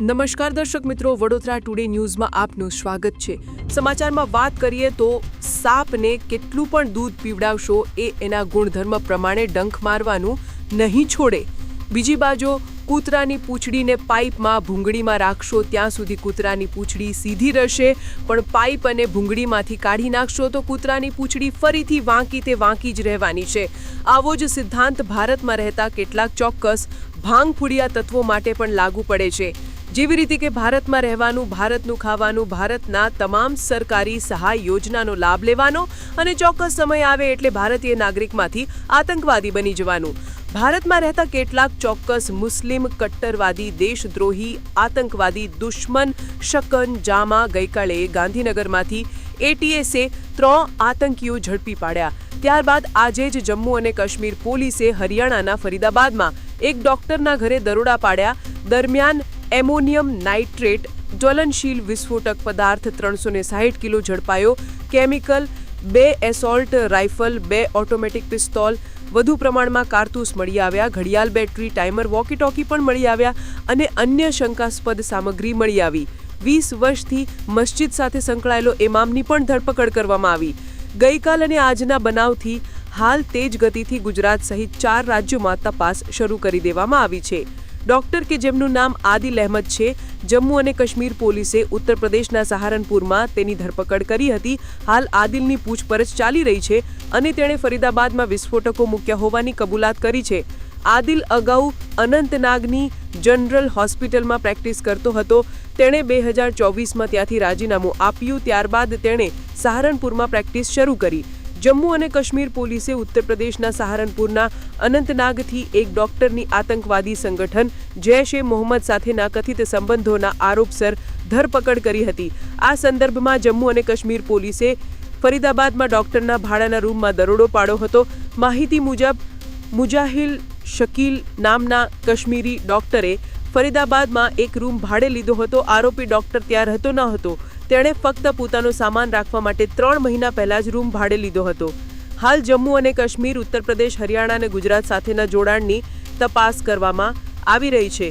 નમસ્કાર દર્શક મિત્રો, વડોદરા ટુડે ન્યૂઝમાં આપનું સ્વાગત છે. સમાચારમાં વાત કરીએ તો સાપને કેટલું પણ દૂધ પીવડાવશો એ એના ગુણધર્મ પ્રમાણે ડંખ મારવાનું નહીં છોડે. બીજી બાજુ, કૂતરાની પૂંછડીને પાઇપમાં ભૂંગળીમાં રાખશો, ત્યાં સુધી કૂતરાની પૂંછડી સીધી રહેશે, પણ પાઇપ અને ભૂંગળીમાંથી કાઢી નાખશો તો કૂતરાની પૂંછડી ફરીથી વાંકી તે વાંકી જ રહેવાની છે. આવો જ સિદ્ધાંત ભારતમાં રહેતા કેટલાક ચોક્કસ ભાંગફૂડિયા તત્વો માટે પણ લાગુ પડે છે. જેવી રીતે કે ભારતમાં રહેવાનું, ભારતનું ખાવાનું, ભારતના તમામ સરકારી સહાય યોજનાનો લાભ લેવાનો અને ચોક્કસ સમય આવે એટલે ભારતીય નાગરિકમાંથી આતંકવાદી બની જવાનું. ભારતમાં રહેતા કેટલાક ચોક્કસ મુસ્લિમ કટ્ટરવાદી, દેશદ્રોહી, આતંકવાદી, દુશ્મન, શકન, જામા ગઈકાલે ગાંધીનગરમાંથી એટીએસે ત્રણ આતંકીઓ ઝડપી પાડ્યા. ત્યારબાદ આજે જ જમ્મુ અને કાશ્મીર પોલીસે હરિયાણાના ફરીદાબાદમાં એક ડોક્ટરના ઘરે દરોડા પાડ્યા. દરમિયાન એમોનિયમ નાઇટ્રેટ, જ્વલનશીલ વિસ્ફોટક પદાર્થ ત્રણસો ને સાહીઠ કિલો ઝડપાયો, કેમિકલ, બે એસોલ્ટ રાઇફલ, બે ઓટોમેટિક પિસ્તોલ, વધુ પ્રમાણમાં કારતૂસ મળી આવ્યા, ઘડિયાળ બેટરી, ટાઈમર વોકી ટોકી પણ મળી આવ્યા અને અન્ય શંકાસ્પદ સામગ્રી મળી આવી. વીસ વર્ષથી મસ્જિદ સાથે સંકળાયેલો ઇમામની પણ ધરપકડ કરવામાં આવી. ગઈકાલ અને આજના બનાવથી હાલ તેજ ગતિથી ગુજરાત સહિત ચાર રાજ્યોમાં તપાસ શરૂ કરી દેવામાં આવી છે. ડોક્ટર કે જેમનું નામ આદિલ અહેમદ છે, જમ્મુ અને કાશ્મીર પોલીસે ઉત્તર પ્રદેશના સહારનપુરમાં તેની ધરપકડ કરી હતી. હાલ આદિલની પૂછપરછ ચાલી રહી છે અને તેણે ફરીદાબાદમાં વિસ્ફોટકો મૂક્યા હોવાની કબૂલાત કરી છે. આદિલ અગાઉ અનંતનાગની જનરલ હોસ્પિટલમાં પ્રેક્ટિસ કરતો હતો. તેણે બે હજાર ચોવીસમાં ત્યાંથી રાજીનામું આપ્યું, ત્યારબાદ તેણે સહારનપુરમાં પ્રેક્ટિસ શરૂ કરી. જમ્મુ અને કાશ્મીર પોલીસે ઉત્તર પ્રદેશના સહારનપુરના અનંતનાગથી એક ડોક્ટરની આતંકવાદી સંગઠન જૈશ એ મોહમ્મદ સાથેના કથિત સંબંધોના આરોપસર ધરપકડ કરી હતી. આ સંદર્ભમાં જમ્મુ અને કાશ્મીર પોલીસે ફરીદાબાદમાં ડોક્ટરના ભાડાના રૂમમાં દરોડો પાડ્યો હતો. માહિતી મુજબ, મુજાહિલ શકીલ નામના કાશ્મીરી ડોક્ટરે ફરીદાબાદમાં એક રૂમ ભાડે લીધો હતો. આરોપી ડોક્ટર ત્યાં રહેતો ન હતો. તેણે ફક્ત પોતાનો સામાન રાખવા માટે ત્રણ મહિના પહેલાં જ રૂમ ભાડે લીધો હતો. હાલ જમ્મુ અને કાશ્મીર, ઉત્તર પ્રદેશ, હરિયાણા અને ગુજરાત સાથેના જોડાણની તપાસ કરવામાં આવી રહી છે.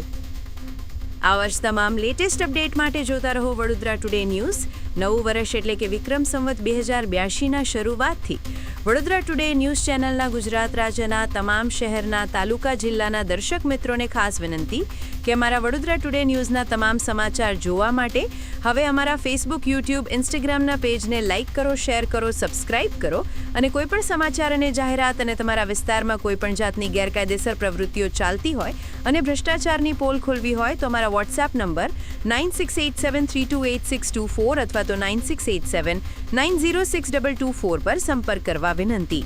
આવા જ તમામ લેટેસ્ટ અપડેટ માટે જોતા રહો વડોદરા ટુડે ન્યૂઝ નવું વર્ષ એટલે કે વિક્રમ સંવત બે હજાર બ્યાસીના શરૂઆતથી. વડોદરા ટુડે ન્યૂઝ ચેનલના ગુજરાત રાજ્યના તમામ શહેરના તાલુકા જિલ્લાના દર્શક મિત્રોને ખાસ વિનંતી. કે અમારા વડોદરા ટુડે ન્યૂઝના તમામ સમાચાર જોવા માટે હવે અમારા ફેસબુક યુટ્યુબ ઇન્સ્ટાગ્રામના પેજને લાઇક કરો શેર કરો સબસ્ક્રાઇબ કરો અને કોઈપણ સમાચાર અને જાહેરાત અને તમારા વિસ્તારમાં કોઈપણ જાતની ગેરકાયદેસર પ્રવૃત્તિઓ ચાલતી હોય અને ભ્રષ્ટાચારની પોલ ખોલવી હોય તો અમારા WhatsApp number nine six eight seven three two eight six two four અથવા તો nine six eight seven nine zero six double two four પર સંપર્ક કરવા વિનંતી.